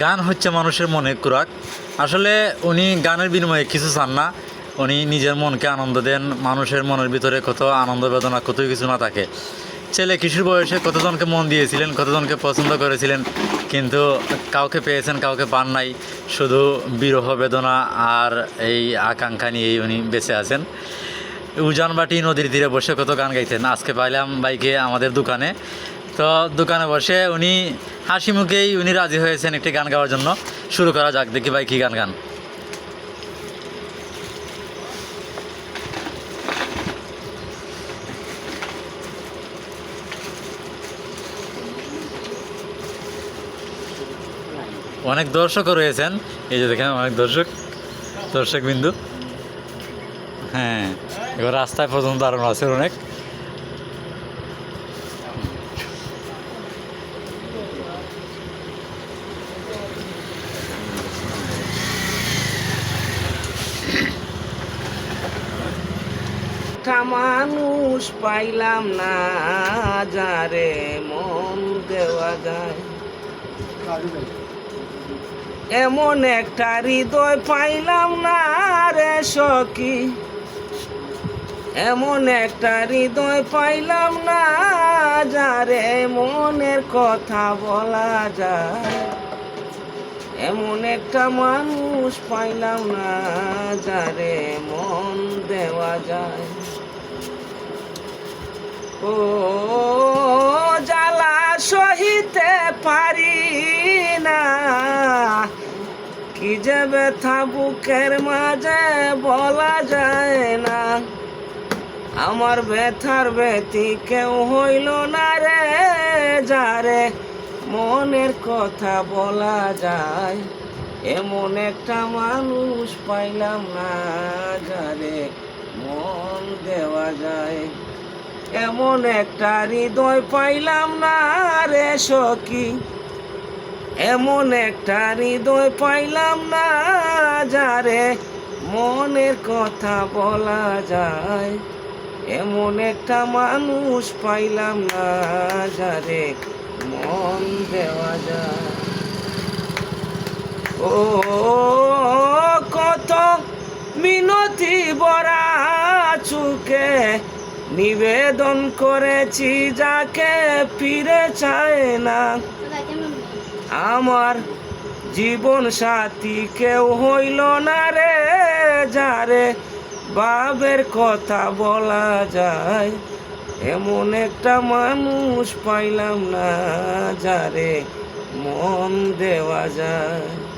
গান হচ্ছে মানুষের মনে কুরাক আসলে উনি গানের বিনিময়ে কিছু চান না। উনি নিজের মনকে আনন্দ দেন, মানুষের মনের ভিতরে কত আনন্দ বেদনা, কত কিছু না থাকে। ছেলে কিশোর বয়সে কতজনকে মন দিয়েছিলেন, কতজনকে পছন্দ করেছিলেন, কিন্তু কাউকে পেয়েছেন, কাউকে পান নাই। শুধু বিরহ বেদনা আর এই আকাঙ্ক্ষা নিয়েই উনি বেঁচে আছেন। উজানবাটি নদীর তীরে বসে কত গান গাইতেন। আজকে পাইলাম বাইকে আমাদের দোকানে। তো দোকানে বসে উনি হাসি মুখেই উনি রাজি হয়েছেন একটি গান গাওয়ার জন্য। শুরু করা যাক, দেখি ভাই কী গান গান। অনেক দর্শকও রয়েছেন। এই যে দেখেন, অনেক দর্শক দর্শক বিন্দু হ্যাঁ এবার রাস্তায় পর্যন্ত দাঁড়ানো আছে অনেক। মানুষ পাইলাম না, যারে মন দেওয়া যায়। এমন একটা হৃদয় পাইলাম না রে সখী। এমন একটা হৃদয় পাইলাম না, যারে মনের কথা বলা যায়। এমন একটা মানুষ পাইলাম না, যারে মন দেওয়া যায়। ও জ্বালা সহিতে পারি না, কি যে ব্যথা বুকের মাঝে বলা যায় না। আমার ব্যথার ব্যথি কেউ হইল না রে, যারে মনের কথা বলা যায়। এমন একটা মানুষ পাইলাম না, যারে মন দেওয়া যায়। এমন একটা হৃদয় পাইলাম না রে সখী। এমন একটা হৃদয় পাইলাম না যারে মনের কথা বলা যায়। এমন একটা মানুষ পাইলাম না যারে মন দেওয়া যায়। ও, কত মিনতি বরা চুকে নিবেদন করেছি যাকে ফিরে চায় না। আমার জীবন সাথী কেউ হইল না রে, যারে বাবের কথা বলা যায়। এমন একটা মানুষ পাইলাম না যারে মন দেওয়া যায়।